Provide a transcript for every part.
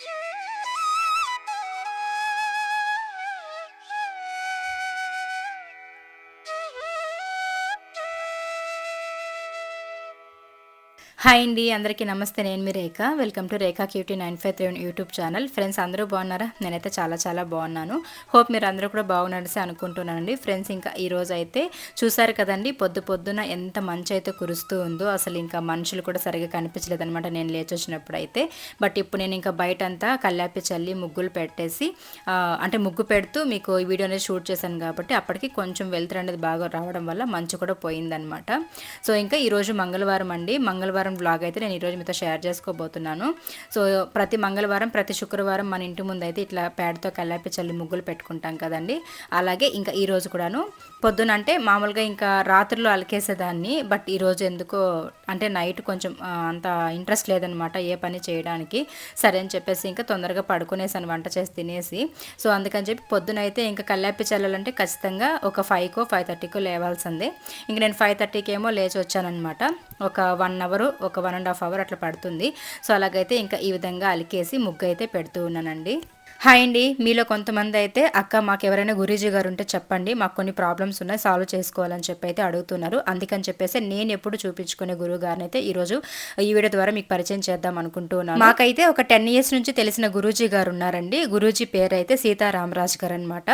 Yeah! Hi అండి అందరికీ నమస్తే. నేను మీ Rekha. Welcome to Rekha cutie nine five three YouTube channel. Friends అందరూ బాగున్నారా? నేనైతే చాలా చాలా బాగున్నాను. హోప్ మీరు అందరూ కూడా బాగున్నారని అనుకుంటున్నానండి. ఫ్రెండ్స్ ఇంకా ఈరోజు అయితే చూసారు కదండి పొద్దు పొద్దున ఎంత మంచి అయితే కురుస్తూ ఉందో అసలు ఇంకా మనుషులు కూడా సరిగా కనిపించలేదు అనమాట నేను లేచి వచ్చినప్పుడు అయితే బట్ ఇప్పుడు నేను ఇంకా బయట అంతా కల్లాపి చల్లి ముగ్గులు పెట్టేసి అంటే ముగ్గు పెడుతూ మీకు ఈ వీడియో అనేది షూట్ చేశాను కాబట్టి అప్పటికి కొంచెం వెళ్తురు అనేది బాగా రావడం వల్ల మంచు కూడా పోయిందనమాట సో ఇంకా ఈరోజు మంగళవారం అండి. మంగళవారం బ్లాగ్ అయితే నేను ఈరోజు మీతో షేర్ చేసుకోబోతున్నాను. సో ప్రతి మంగళవారం ప్రతి శుక్రవారం మన ఇంటి ముందు అయితే ఇట్లా పేడతో కల్లాపి చల్లి ముగ్గులు పెట్టుకుంటాం కదండి. అలాగే ఇంకా ఈరోజు కూడాను పొద్దున అంటే మామూలుగా ఇంకా రాత్రిలో అలికేసేదాన్ని బట్ ఈరోజు ఎందుకో అంటే నైట్ కొంచెం అంత ఇంట్రెస్ట్ లేదనమాట ఏ పని చేయడానికి. సరే అని చెప్పేసి ఇంకా తొందరగా పడుకునేసాను వంట చేసి తినేసి. సో అందుకని చెప్పి పొద్దున అయితే ఇంకా కల్లాపి చల్లాలంటే ఖచ్చితంగా ఒక ఫైవ్కో ఫైవ్ థర్టీకో లేవాల్సిందే. ఇంక నేను ఫైవ్ థర్టీకి ఏమో లేచి వచ్చానమాట ఒక వన్ అవర్ ఒక వన్ అండ్ హాఫ్ అవర్ అట్లా పడుతుంది. సో అలాగైతే ఇంకా ఈ విధంగా అలికేసి ముగ్గు అయితే పెడుతూ ఉన్నానండి. హాయ్ అండి. మీలో కొంతమంది అయితే అక్క మాకు ఎవరైనా గురూజీ గారు ఉంటే చెప్పండి. మాకు కొన్ని ప్రాబ్లమ్స్ ఉన్నాయి సాల్వ్ చేసుకోవాలని చెప్పి అయితే అడుగుతున్నారు. అందుకని చెప్పేసి నేను ఎప్పుడు చూపించుకునే గురువు గారిని అయితే ఈరోజు ఈ వీడియో ద్వారా మీకు పరిచయం చేద్దాం అనుకుంటున్నాను మాకైతే ఒక టెన్ ఇయర్స్ నుంచి తెలిసిన గురూజీ గారు ఉన్నారండి. గురూజీ పేరు అయితే సీతారామరాజ్ గారు అనమాట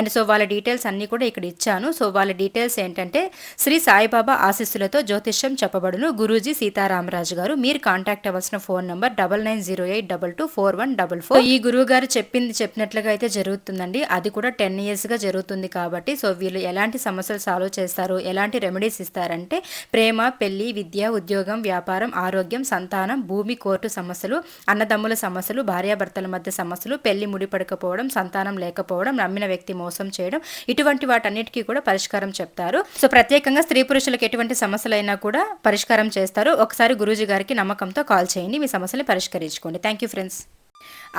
అండ్ సో వాళ్ళ డీటెయిల్స్ అన్నీ కూడా ఇక్కడ ఇచ్చాను. సో వాళ్ళ డీటెయిల్స్ ఏంటంటే శ్రీ సాయిబాబా ఆశీస్సులతో జ్యోతిష్యం చెప్పబడును గురూజీ సీతారామరాజు గారు. మీరు కాంటాక్ట్ అవ్వాల్సిన phone number double nine zero eight double two four one double four. ఈ గురువు గారు చెప్పింది చెప్పినట్లుగా అయితే జరుగుతుందండి. అది కూడా టెన్ ఇయర్స్గా జరుగుతుంది కాబట్టి సో వీళ్ళు ఎలాంటి సమస్యలు సాల్వ్ చేస్తారు ఎలాంటి రెమెడీస్ ఇస్తారంటే ప్రేమ పెళ్ళి విద్య ఉద్యోగం వ్యాపారం ఆరోగ్యం సంతానం భూమి కోర్టు సమస్యలు అన్నదమ్ముల సమస్యలు భార్యాభర్తల మధ్య సమస్యలు పెళ్ళి ముడిపడకపోవడం సంతానం లేకపోవడం నమ్మిన వ్యక్తి మోసం చేయడం ఇటువంటి వాటన్నిటికీ కూడా పరిష్కారం చెప్తారు. సో ప్రత్యేకంగా స్త్రీ పురుషులకు ఎటువంటి సమస్యలైనా కూడా పరిష్కారం చేస్తారు. ఒకసారి గురూజీ గారికి నమ్మకంతో కాల్ చేయండి మీ సమస్యలు పరిష్కరించుకోండి. థ్యాంక్ యూ ఫ్రెండ్స్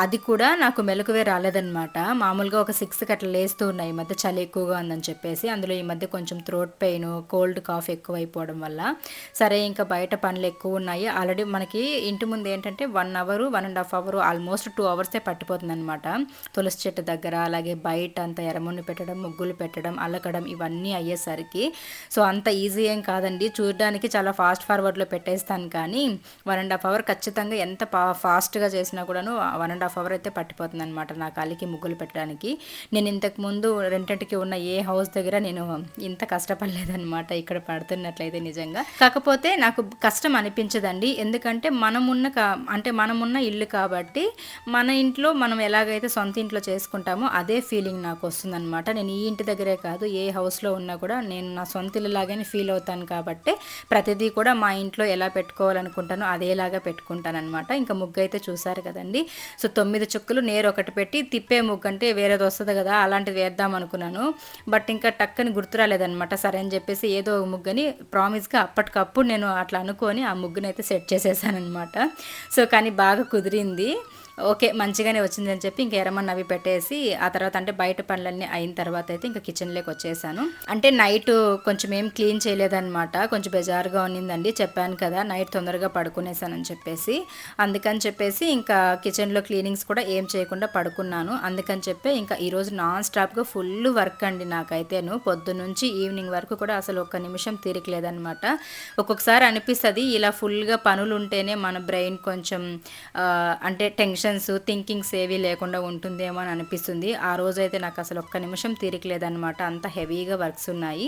అది కూడా నాకు మెలకువే రాలేదనమాట మామూలుగా ఒక సిక్స్కి అట్లా లేస్తూ ఉన్నాయి. ఈ మధ్య చలి ఎక్కువగా ఉందని చెప్పేసి అందులో ఈ మధ్య కొంచెం థ్రోట్ పెయిన్ కోల్డ్ కాఫ్ ఎక్కువ అయిపోవడం వల్ల. సరే ఇంకా బయట పనులు ఎక్కువ ఉన్నాయి. ఆల్రెడీ మనకి ఇంటి ముందు ఏంటంటే one hour one and half hour almost two అవర్సే పట్టిపోతుంది అనమాట తులసి చెట్టు దగ్గర అలాగే బయట అంత ఎరముని పెట్టడం ముగ్గులు పెట్టడం అల్లకడం ఇవన్నీ అయ్యేసరికి. సో అంత ఈజీ ఏం కాదండి. చూడడానికి చాలా ఫాస్ట్ ఫార్వర్డ్లో పెట్టేస్తాను కానీ వన్ అండ్ హాఫ్ అవర్ ఖచ్చితంగా ఎంత ఫా ఫాస్ట్గా చేసినా కూడాను వన్ అండ్ హాఫ్ అవర్ అయితే పట్టిపోతుంది అనమాట నా కాలికి ముగ్గులు పెట్టడానికి. నేను ఇంతకు ముందు రెండింటికి ఉన్న ఏ హౌస్ దగ్గర నేను ఇంత కష్టపడలేదనమాట ఇక్కడ పడుతున్నట్లయితే నిజంగా. కాకపోతే నాకు కష్టం అనిపించదండి. ఎందుకంటే మనమున్న కా అంటే మనమున్న ఇల్లు కాబట్టి మన ఇంట్లో మనం ఎలాగైతే సొంత ఇంట్లో చేసుకుంటామో అదే ఫీలింగ్ నాకు వస్తుందనమాట నేను ఈ ఇంటి దగ్గరే కాదు ఏ హౌస్లో ఉన్నా కూడా నేను నా సొంత ఇల్లు లాగానే ఫీల్ అవుతాను కాబట్టి ప్రతిదీ కూడా మా ఇంట్లో ఎలా పెట్టుకోవాలనుకుంటానో అదేలాగా పెట్టుకుంటాను అనమాట ఇంకా ముగ్గు అయితే చూసారు కదండి. సో తొమ్మిది చుక్కలు నేరు ఒకటి పెట్టి తిప్పే ముగ్గు అంటే వేరేది వస్తుంది కదా అలాంటిది వేద్దాం అనుకున్నాను. బట్ ఇంకా టక్కని గుర్తు రాలేదనమాట సరే అని చెప్పేసి ఏదో ఒక ముగ్గని ప్రామిస్గా అప్పటికప్పుడు నేను అట్లా అనుకొని ఆ ముగ్గునైతే సెట్ చేసేసానమాట సో కానీ బాగా కుదిరింది. ఓకే మంచిగానే వచ్చింది అని చెప్పి ఇంకా ఎరమన్న అవి పెట్టేసి ఆ తర్వాత అంటే బయట పనులన్నీ అయిన తర్వాత అయితే ఇంకా కిచెన్లోకి వచ్చేసాను. అంటే నైట్ కొంచెం ఏం క్లీన్ చేయలేదన్నమాట కొంచెం బెజారుగా ఉన్నిందండి చెప్పాను కదా నైట్ తొందరగా పడుకునేసానని చెప్పేసి. అందుకని చెప్పేసి ఇంకా కిచెన్లో క్లీనింగ్స్ కూడా ఏం చేయకుండా పడుకున్నాను. అందుకని చెప్పి ఇంకా ఈరోజు నాన్ స్టాప్గా ఫుల్ వర్క్ అండి నాకైతేను. పొద్దునుంచి ఈవినింగ్ వరకు కూడా అసలు ఒక్క నిమిషం తీరికలేదనమాట ఒక్కొక్కసారి అనిపిస్తుంది ఇలా ఫుల్గా పనులు ఉంటేనే మన బ్రెయిన్ కొంచెం అంటే టెన్షన్ టెన్షన్స్ థింకింగ్స్ ఏవి లేకుండా ఉంటుందేమో అని అనిపిస్తుంది. ఆ రోజు అయితే నాకు అసలు ఒక్క నిమిషం తీరికలేదనమాట అంత హెవీగా వర్క్స్ ఉన్నాయి.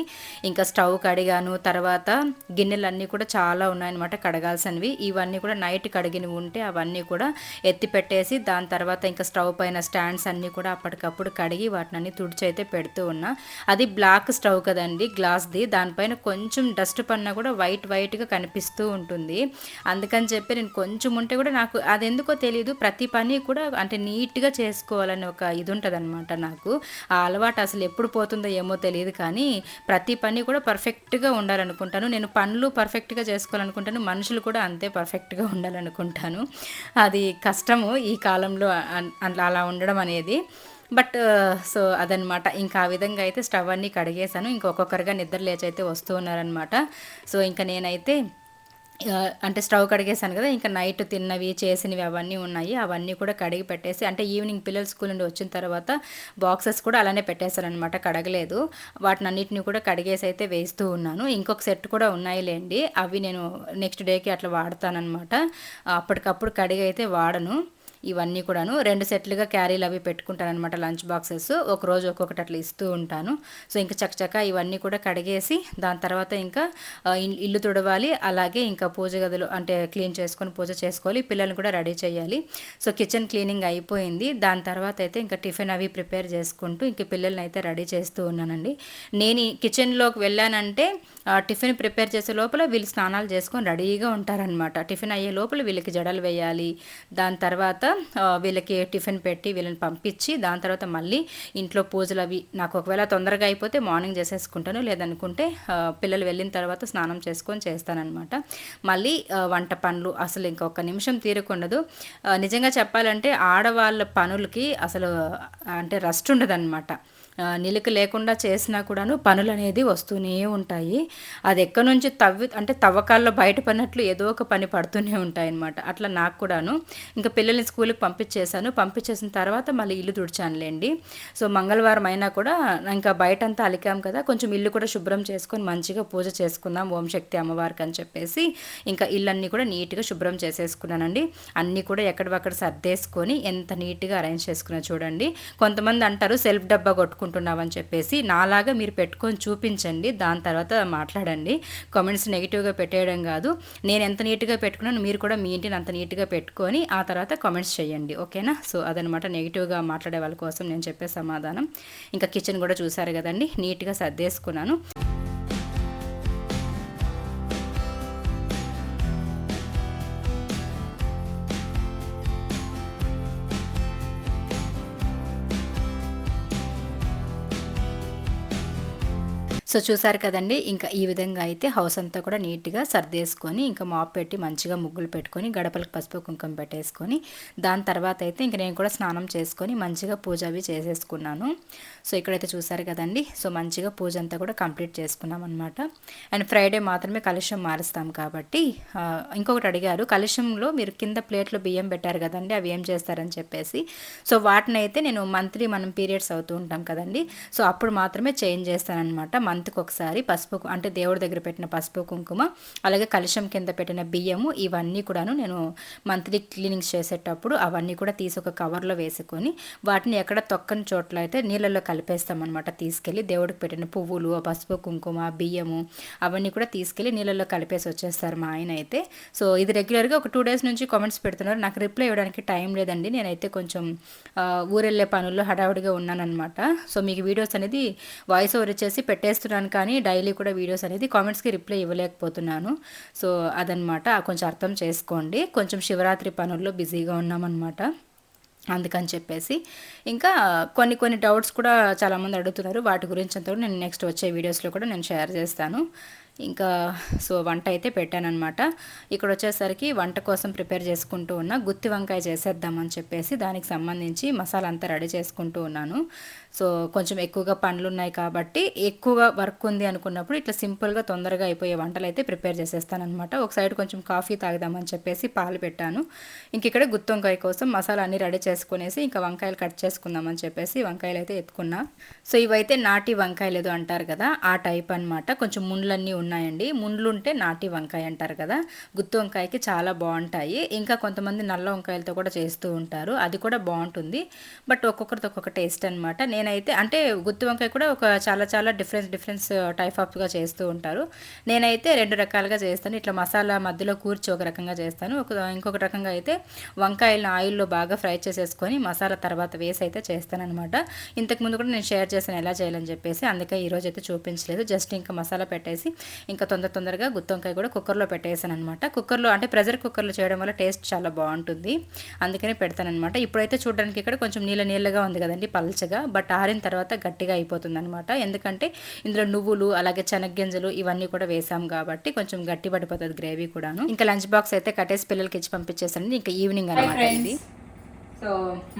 ఇంకా స్టవ్ కడిగాను. తర్వాత గిన్నెలన్నీ కూడా చాలా ఉన్నాయన్నమాట కడగాల్సినవి. ఇవన్నీ కూడా నైట్ కడిగినవి ఉంటే అవన్నీ కూడా ఎత్తి పెట్టేసి దాని తర్వాత ఇంకా స్టవ్ పైన స్టాండ్స్ అన్నీ కూడా అప్పటికప్పుడు కడిగి వాటిని అన్ని తుడిచి అయితే పెడుతూ ఉన్నా. అది బ్లాక్ స్టవ్ కదండి గ్లాస్ది. దానిపైన కొంచెం డస్ట్ పడినా కూడా వైట్ వైట్గా కనిపిస్తూ ఉంటుంది. అందుకని చెప్పి నేను కొంచెం ఉంటే కూడా నాకు అది ఎందుకో తెలియదు ప్రతి పని కూడా అంటే నీట్గా చేసుకోవాలని ఒక ఇది ఉంటుంది నాకు. ఆ అలవాటు అసలు ఎప్పుడు పోతుందో ఏమో తెలియదు కానీ ప్రతి పని కూడా పర్ఫెక్ట్గా ఉండాలనుకుంటాను. నేను పనులు పర్ఫెక్ట్గా చేసుకోవాలనుకుంటాను. మనుషులు కూడా అంతే పర్ఫెక్ట్గా ఉండాలనుకుంటాను. అది కష్టము ఈ కాలంలో అన్- అలా ఉండడం అనేది. బట్ సో అదనమాట ఇంకా ఆ విధంగా అయితే స్టవ్ అన్నీ కడిగేశాను. ఇంకొక్కొక్కరిగా నిద్ర లేచి అయితే వస్తూ ఉన్నారనమాట సో ఇంకా నేనైతే అంటే స్టవ్ కడిగేసాను కదా ఇంకా నైట్ తిన్నవి చేసినవి అవన్నీ ఉన్నాయి. అవన్నీ కూడా కడిగి పెట్టేసి అంటే ఈవినింగ్ పిల్లలు స్కూల్ నుండి వచ్చిన తర్వాత బాక్సెస్ కూడా అలానే పెట్టేశారనమాట కడగలేదు. వాటిని అన్నిటిని కూడా కడిగేసి అయితే వేస్తూ ఉన్నాను. ఇంకొక సెట్ కూడా ఉన్నాయిలేండి. అవి నేను నెక్స్ట్ డేకి అట్లా వాడతానమాట అప్పటికప్పుడు కడిగి అయితే వాడను. ఇవన్నీ కూడాను రెండు సెట్లుగా క్యారీలు అవి పెట్టుకుంటాను అనమాట లంచ్ బాక్సెస్. ఒక రోజు ఒక్కొక్కటి అట్లా ఇస్తూ ఉంటాను. సో ఇంకా చకచక ఇవన్నీ కూడా కడిగేసి దాని తర్వాత ఇంకా ఇల్లు తుడవాలి. అలాగే ఇంకా పూజ గదులు అంటే క్లీన్ చేసుకొని పూజ చేసుకోవాలి. పిల్లల్ని కూడా రెడీ చేయాలి. సో కిచెన్ క్లీనింగ్ అయిపోయింది. దాని తర్వాత అయితే ఇంకా టిఫిన్ అవి ప్రిపేర్ చేసుకుంటూ ఇంక పిల్లల్ని అయితే రెడీ చేస్తూ ఉన్నానండి. నేను కిచెన్లోకి వెళ్ళానంటే ఆ, టిఫిన్ ప్రిపేర్ చేసే లోపల వీళ్ళు స్నానాలు చేసుకొని రెడీగా ఉంటారనమాట టిఫిన్ అయ్యే లోపల వీళ్ళకి జడలు వేయాలి. దాని తర్వాత వీళ్ళకి టిఫిన్ పెట్టి వీళ్ళని పంపించి దాని తర్వాత మళ్ళీ ఇంట్లో పూజలు అవి నాకు ఒకవేళ తొందరగా అయిపోతే మార్నింగ్ చేసేసుకుంటాను. లేదనుకుంటే పిల్లలు వెళ్ళిన తర్వాత స్నానం చేసుకొని చేస్తానన్నమాట. మళ్ళీ వంట పనులు అసలు ఇంకొక నిమిషం తీరకుండదు. నిజంగా చెప్పాలంటే ఆడవాళ్ళ పనులకి అసలు అంటే రెస్ట్ ఉండదన్నమాట. నిలుక లేకుండా చేసినా కూడాను పనులు అనేది వస్తూనే ఉంటాయి. అది ఎక్కడి నుంచి తవ్వి అంటే తవ్వకాల్లో బయటపడినట్లు ఏదో ఒక పని పడుతూనే ఉంటాయి అనమాట అట్లా నాకు కూడాను ఇంకా పిల్లల్ని స్కూల్కి పంపించేశాను. పంపించేసిన తర్వాత మళ్ళీ ఇల్లు తుడిచానులేండి. సో మంగళవారం అయినా కూడా ఇంకా బయట అంతా అలికాం కదా కొంచెం ఇల్లు కూడా శుభ్రం చేసుకొని మంచిగా పూజ చేసుకుందాం ఓం శక్తి అమ్మవారికి అని చెప్పేసి ఇంకా ఇల్లన్నీ కూడా నీట్గా శుభ్రం చేసేసుకున్నానండి. అన్నీ కూడా ఎక్కడవక్కడ సర్దేసుకొని ఎంత నీట్గా అరేంజ్ చేసుకున్నా చూడండి. కొంతమంది అంటారు సెల్ఫ్ డబ్బా కొట్టుకుంటున్నామని చెప్పేసి నాలాగా మీరు పెట్టుకొని చూపించండి. దాని తర్వాత మాట్లాడండి. కామెంట్స్ నెగిటివ్గా పెట్టేయడం కాదు. నేను ఎంత నీట్గా పెట్టుకున్నాను మీరు కూడా మీ ఇంటిని అంత నీట్గా పెట్టుకొని ఆ తర్వాత కామెంట్స్ చేయండి. ఓకేనా? సో అదనమాట నెగిటివ్గా మాట్లాడే వాళ్ళ కోసం నేను చెప్పే సమాధానం. ఇంకా కిచెన్ కూడా చూసారు కదండి. నీట్గా సర్దేసుకున్నాను. సో చూసారు కదండి ఇంకా ఈ విధంగా అయితే హౌస్ అంతా కూడా నీట్గా సర్దేసుకొని ఇంకా మాప్ పెట్టి మంచిగా ముగ్గులు పెట్టుకొని గడపలకు పసుపు కుంకుమ పెట్టేసుకొని దాని తర్వాత అయితే ఇంక నేను కూడా స్నానం చేసుకొని మంచిగా పూజ అవి చేసేసుకున్నాను. సో ఇక్కడైతే చూసారు కదండి సో మంచిగా పూజ అంతా కూడా కంప్లీట్ చేసుకున్నాం అనమాట అండ్ ఫ్రైడే మాత్రమే కలుషం మారుస్తాం కాబట్టి ఇంకొకటి అడిగారు కలుషంలో మీరు కింద ప్లేట్లో బియ్యం పెట్టారు కదండి అవి ఏం చేస్తారని చెప్పేసి. సో వాటిని అయితే నేను మంత్లీ మనం పీరియడ్స్ అవుతూ ఉంటాం కదండి సో అప్పుడు మాత్రమే చేంజ్ చేస్తానన్నమాట. మంత్కి ఒకసారి పసుపు అంటే దేవుడి దగ్గర పెట్టిన పసుపు కుంకుమ అలాగే కలుషం కింద పెట్టిన బియ్యము ఇవన్నీ కూడాను నేను మంత్లీ క్లీనింగ్స్ చేసేటప్పుడు అవన్నీ కూడా తీసి ఒక కవర్లో వేసుకొని వాటిని ఎక్కడ తొక్కని చోట్ల అయితే నీళ్ళల్లో కలిపేస్తామన్నమాట తీసుకెళ్ళి దేవుడికి పెట్టిన పువ్వులు ఆ పసుపు కుంకుమ బియ్యము అవన్నీ కూడా తీసుకెళ్ళి నీళ్ళల్లో కలిపేసి వచ్చేస్తారు మా ఆయన అయితే. సో ఇది రెగ్యులర్గా ఒక టూ డేస్ నుంచి కామెంట్స్ పెడుతున్నారు. నాకు రిప్లై ఇవ్వడానికి టైం లేదండి. నేనైతే కొంచెం ఊరెళ్ళే పనుల్లో హడావుడిగా ఉన్నానన్నమాట. సో మీకు వీడియోస్ అనేది వాయిస్ ఓవర్ ఇచ్చేసి పెట్టేస్తున్నాను. కానీ డైలీ కూడా వీడియోస్ అనేది కామెంట్స్కి రిప్లై ఇవ్వలేకపోతున్నాను. సో అదనమాట కొంచెం అర్థం చేసుకోండి. కొంచెం శివరాత్రి పనుల్లో బిజీగా ఉన్నామన్నమాట. అందుకని చెప్పేసి. ఇంకా కొన్ని కొన్ని డౌట్స్ కూడా చాలామంది అడుగుతున్నారు. వాటి గురించి అంతా నేను నెక్స్ట్ వచ్చే వీడియోస్లో కూడా నేను షేర్ చేస్తాను. ఇంకా సో వంట అయితే పెట్టానమాట ఇక్కడ వచ్చేసరికి వంట కోసం ప్రిపేర్ చేసుకుంటూ ఉన్న గుత్తి వంకాయ చేసేద్దామని చెప్పేసి దానికి సంబంధించి మసాలా అంతా రెడీ చేసుకుంటూ ఉన్నాను. సో కొంచెం ఎక్కువగా పనులు ఉన్నాయి కాబట్టి ఎక్కువగా వర్క్ ఉంది అనుకున్నప్పుడు ఇట్లా సింపుల్గా తొందరగా అయిపోయే వంటలు అయితే ప్రిపేర్ చేసేస్తానమాట ఒక సైడ్ కొంచెం కాఫీ తాగుదామని చెప్పేసి పాలు పెట్టాను. ఇంక ఇక్కడ గుత్తి వంకాయ కోసం మసాలా అన్ని రెడీ చేసుకునేసి ఇంకా వంకాయలు కట్ చేసుకుందామని చెప్పేసి వంకాయలు అయితే ఎత్తుకున్నా. సో ఇవైతే నాటి వంకాయలు ఏదో అంటారు కదా ఆ టైప్ అన్నమాట. కొంచెం ముండ్లన్నీ ఉన్నాయండి. ముండ్లు ఉంటే నాటి వంకాయ అంటారు కదా గుత్తి వంకాయకి చాలా బాగుంటాయి. ఇంకా కొంతమంది నల్ల వంకాయలతో కూడా చేస్తూ ఉంటారు. అది కూడా బాగుంటుంది. బట్ ఒక్కొక్కరితో ఒక్కొక్క టేస్ట్ అనమాట నేనైతే అంటే గుత్తి వంకాయ కూడా ఒక చాలా చాలా డిఫరెన్స్ డిఫరెన్స్ టైప్ ఆఫ్గా చేస్తూ ఉంటారు. నేనైతే రెండు రకాలుగా చేస్తాను. ఇట్లా మసాలా మధ్యలో కూర్చి ఒక రకంగా చేస్తాను. ఒక ఇంకొక రకంగా అయితే వంకాయలను ఆయిల్లో బాగా ఫ్రై చేసేసుకొని మసాలా తర్వాత వేసి అయితే చేస్తానన్నమాట. ఇంతకుముందు కూడా నేను షేర్ చేశాను ఎలా చేయాలని చెప్పేసి. అందుకే ఈరోజు అయితే చూపించలేదు. జస్ట్ ఇంకా మసాలా పెట్టేసి ఇంకా తొందర తొందరగా గుత్తి వంకాయ కూడా కుక్కర్లో పెట్టేసాను అనమాట కుక్కర్లో అంటే ప్రెజర్ కుక్కర్లో చేయడం వల్ల టేస్ట్ చాలా బాగుంటుంది. అందుకనే పెడతానమాట ఇప్పుడైతే చూడడానికి ఇక్కడ కొంచెం నీళ్ళ నీళ్ళగా ఉంది కదండి పల్చగా. బట్ ఆరిన తర్వాత గట్టిగా అయిపోతుంది అనమాట ఎందుకంటే ఇందులో నువ్వులు అలాగే శనగ్గింజలు ఇవన్నీ కూడా వేసాం కాబట్టి కొంచెం గట్టి పడిపోతుంది గ్రేవీ కూడాను. ఇంకా లంచ్ బాక్స్ అయితే కట్టేసి పిల్లలకి ఇచ్చి పంపించేసాను ఇంకా ఈవినింగ్ అనమాట ఇది. సో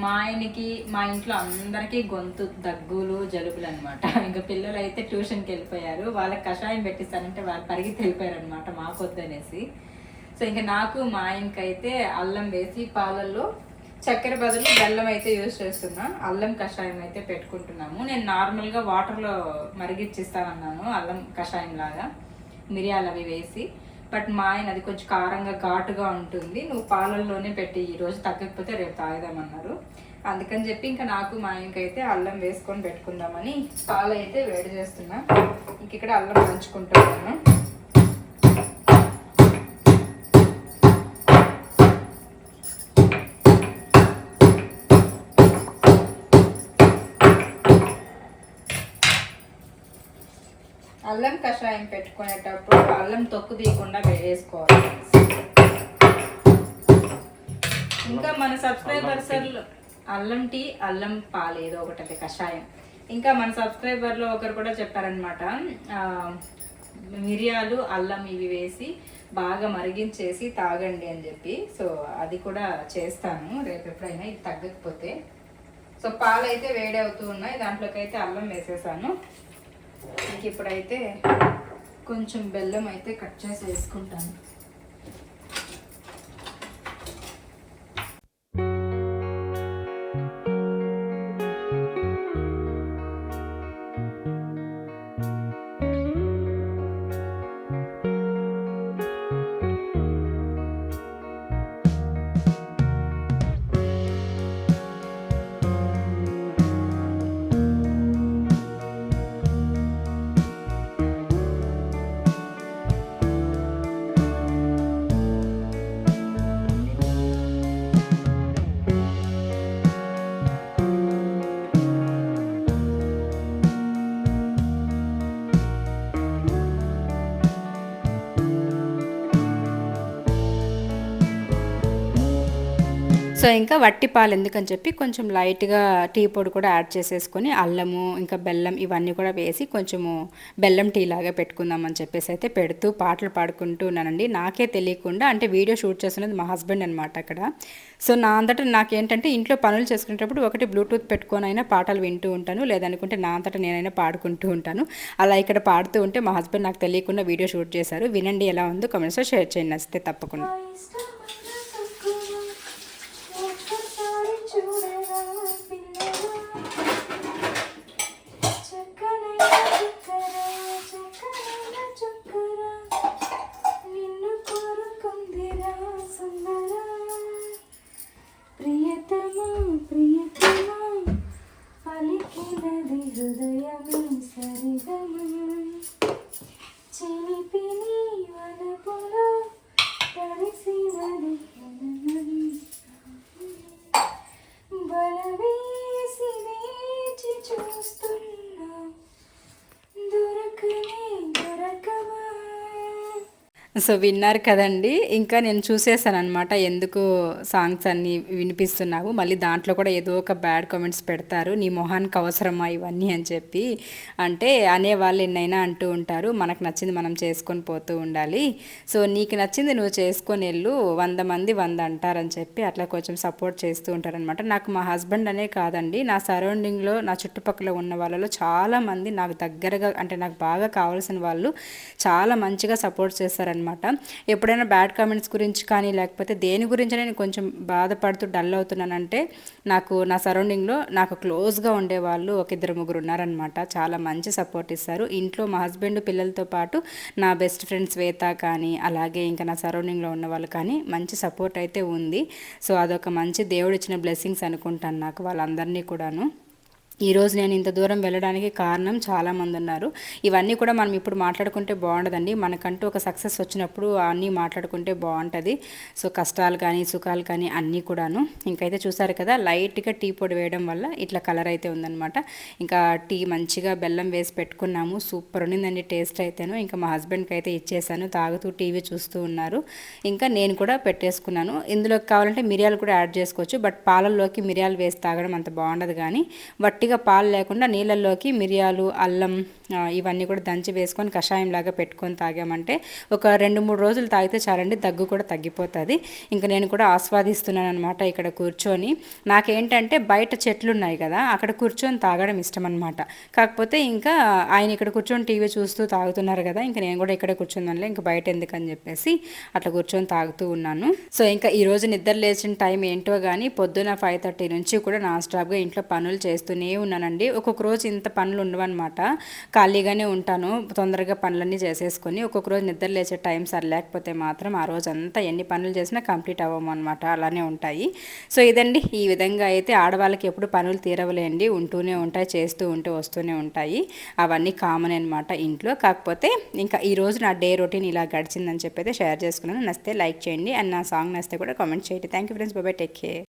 మా ఆయనకి మా ఇంట్లో అందరికీ గొంతు దగ్గులు జలుబులు అనమాట ఇంకా పిల్లలు అయితే ట్యూషన్కి వెళ్ళిపోయారు. వాళ్ళకి కషాయం పెట్టిస్తానంటే వాళ్ళు పరిగెత్తి వెళ్ళిపోయారు అనమాట మాకొద్దనేసి. సో ఇంకా నాకు మా ఆయనకైతే అల్లం వేసి పాలల్లో చక్కెర బదులు బెల్లం అయితే యూజ్ చేస్తున్నా. అల్లం కషాయం అయితే పెట్టుకుంటున్నాము. నేను నార్మల్గా వాటర్లో మరిగిచ్చిస్తానన్నాను అల్లం కషాయం లాగా. మిరియాలు అవి వేసి. బట్ మా ఆయన అది కొంచెం కారంగా ఘాటుగా ఉంటుంది. నువ్వు పాలల్లోనే పెట్టి ఈరోజు తగ్గకపోతే రేపు తాగుదామన్నారు. అందుకని చెప్పి ఇంకా నాకు మా ఆయనకైతే అల్లం వేసుకొని పెట్టుకుందామని పాలు అయితే వేడి చేస్తున్నా. ఇంక ఇక్కడ అల్లం పంచుకుంటున్నాను అల్లం కషాయం పెట్టుకునేటప్పుడు అల్లం తొక్కు తీయకుండా వేసుకోవాలి ఇంకా మన సబ్స్క్రైబర్స్ అల్లం టీ అల్లం పాలు ఏదో ఒకటి అది కషాయం. ఇంకా మన సబ్స్క్రైబర్లో ఒకరు కూడా చెప్పారనమాట మిరియాలు అల్లం ఇవి వేసి బాగా మరిగించేసి తాగండి అని చెప్పి. సో అది కూడా చేస్తాను రేపు ఎప్పుడైనా ఇది తగ్గకపోతే. సో పాలు అయితే వేడి అవుతూ ఉన్నాయి దాంట్లోకి అయితే అల్లం వేసేసాను. ఇంక ఇప్పుడైతే కొంచెం బెల్లం అయితే కట్ చేసి వేసుకుంటాను సో ఇంకా వట్టి పాలు ఎందుకని చెప్పి కొంచెం లైట్గా టీ పొడి కూడా యాడ్ చేసేసుకొని అల్లము ఇంకా బెల్లం ఇవన్నీ కూడా వేసి కొంచెము బెల్లం టీ లాగా పెట్టుకుందాం అని చెప్పేసి అయితే పెడుతూ పాటలు పాడుకుంటూ ఉన్నానండి నాకే తెలియకుండా అంటే వీడియో షూట్ చేస్తున్నది మా హస్బెండ్ అనమాట అక్కడ. సో నా అంతటా నాకేంటంటే ఇంట్లో పనులు చేసుకునేటప్పుడు ఒకటి బ్లూటూత్ పెట్టుకొని అయినా పాటలు వింటూ ఉంటాను. లేదనుకుంటే నా అంతటా నేనైనా పాడుకుంటూ ఉంటాను. అలా ఇక్కడ పాడుతూ ఉంటే మా హస్బెండ్ నాకు తెలియకుండా వీడియో షూట్ చేశారు. వినండి ఎలా ఉందో కమెంట్స్లో షేర్ చేయండి. నచ్చితే తప్పకుండా. సో విన్నారు కదండి. ఇంకా నేను చూసేసాను అనమాట ఎందుకు సాంగ్స్ అన్నీ వినిపిస్తున్నావు. మళ్ళీ దాంట్లో కూడా ఏదో ఒక బ్యాడ్ కామెంట్స్ పెడతారు. నీ మొహానికి అవసరమా ఇవన్నీ అని చెప్పి. అంటే అనేవాళ్ళు ఎన్నైనా అంటూ ఉంటారు. మనకు నచ్చింది మనం చేసుకొని పోతూ ఉండాలి. సో నీకు నచ్చింది నువ్వు చేసుకొని వెళ్ళు. వంద మంది వంద అంటారని చెప్పి అట్లా కొంచెం సపోర్ట్ చేస్తూ ఉంటారనమాట నాకు మా హస్బెండ్ అనే కాదండి. నా సరౌండింగ్లో నా చుట్టుపక్కల ఉన్న వాళ్ళలో చాలామంది నాకు దగ్గరగా అంటే నాకు బాగా కావాల్సిన వాళ్ళు చాలా మంచిగా సపోర్ట్ చేస్తారనమాట అనమాట ఎప్పుడైనా బ్యాడ్ కామెంట్స్ గురించి కానీ లేకపోతే దేని గురించి నేను కొంచెం బాధపడుతూ డల్ అవుతున్నానంటే నాకు నా సరౌండింగ్లో నాకు క్లోజ్గా ఉండేవాళ్ళు ఒక ఇద్దరు ముగ్గురు ఉన్నారనమాట చాలా మంచి సపోర్ట్ ఇస్తారు. ఇంట్లో మా హస్బెండ్ పిల్లలతో పాటు నా బెస్ట్ ఫ్రెండ్స్ శ్వేత కానీ అలాగే ఇంకా నా సరౌండింగ్లో ఉన్న వాళ్ళు కానీ మంచి సపోర్ట్ అయితే ఉంది. సో అదొక మంచి దేవుడు ఇచ్చిన బ్లెస్సింగ్స్ అనుకుంటాను నాకు వాళ్ళందరినీ కూడాను. ఈరోజు నేను ఇంత దూరం వెళ్ళడానికి కారణం చాలామంది ఉన్నారు ఇవన్నీ కూడా మనం ఇప్పుడు మాట్లాడుకుంటే బాగుండదండి. మనకంటూ ఒక సక్సెస్ వచ్చినప్పుడు అన్నీ మాట్లాడుకుంటే బాగుంటుంది. సో కష్టాలు కానీ సుఖాలు కానీ అన్నీ కూడాను. ఇంకైతే చూసారు కదా లైట్గా టీ పొడి వేయడం వల్ల ఇట్లా కలర్ అయితే ఉందన్నమాట. ఇంకా టీ మంచిగా బెల్లం వేసి పెట్టుకున్నాము. సూపర్ ఉండిందండి టేస్ట్ అయితేను. ఇంకా మా హస్బెండ్కి అయితే ఇచ్చేసాను. తాగుతూ టీవీ చూస్తూ ఉన్నారు. ఇంకా నేను కూడా పెట్టేసుకున్నాను. ఇందులోకి కావాలంటే మిరియాలు కూడా యాడ్ చేసుకోవచ్చు. బట్ పాలల్లోకి మిరియాలు వేసి తాగడం అంత బాగుండదు కానీ వట్టి కొద్దిగా పాలు లేకుండా నీళ్ళల్లోకి మిరియాలు అల్లం ఇవన్నీ కూడా దంచి వేసుకొని కషాయం లాగా పెట్టుకొని తాగామంటే ఒక రెండు మూడు రోజులు తాగితే చాలండి దగ్గు కూడా తగ్గిపోతుంది. ఇంకా నేను కూడా ఆస్వాదిస్తున్నాను అనమాట ఇక్కడ కూర్చొని. నాకేంటంటే బయట చెట్లు ఉన్నాయి కదా అక్కడ కూర్చొని తాగడం ఇష్టం అనమాట కాకపోతే ఇంకా ఆయన ఇక్కడ కూర్చొని టీవీ చూస్తూ తాగుతున్నారు కదా ఇంకా నేను కూడా ఇక్కడ కూర్చుందానులే ఇంకా బయట ఎందుకని చెప్పేసి అట్లా కూర్చొని తాగుతూ ఉన్నాను. సో ఇంకా ఈ రోజు నిద్ర లేచిన టైం ఏంటో కానీ పొద్దున ఫైవ్ థర్టీ నుంచి కూడా నాన్ స్టాప్గా ఇంట్లో పనులు చేస్తూనే ఉన్నానండి. ఒక్కొక్క రోజు ఇంత పనులు ఉండవన్నమాట. ఖాళీగానే ఉంటాను. తొందరగా పనులన్నీ చేసేసుకొని ఒక్కొక్క రోజు నిద్ర లేచే టైం సరిలేకపోతే మాత్రం ఆ రోజు అంతా ఎన్ని పనులు చేసినా కంప్లీట్ అవ్వము అనమాట అలానే ఉంటాయి. సో ఇదండి. ఈ విధంగా అయితే ఆడవాళ్ళకి ఎప్పుడు పనులు తీరవలేండి. ఉంటూనే ఉంటాయి చేస్తూ ఉంటూ వస్తూనే ఉంటాయి. అవన్నీ కామన్ అనమాట ఇంట్లో. కాకపోతే ఇంకా ఈ రోజు నా డే రొటీన్ ఇలా గడిచిందని చెప్పి అయితే షేర్ చేసుకున్నాను. నచ్చితే లైక్ చేయండి. అండ్ నా సాంగ్ నచ్చితే కూడా కామెంట్ చేయండి. థ్యాంక్ యూ ఫ్రెండ్స్ బాబాయ్ టేక్ కేర్.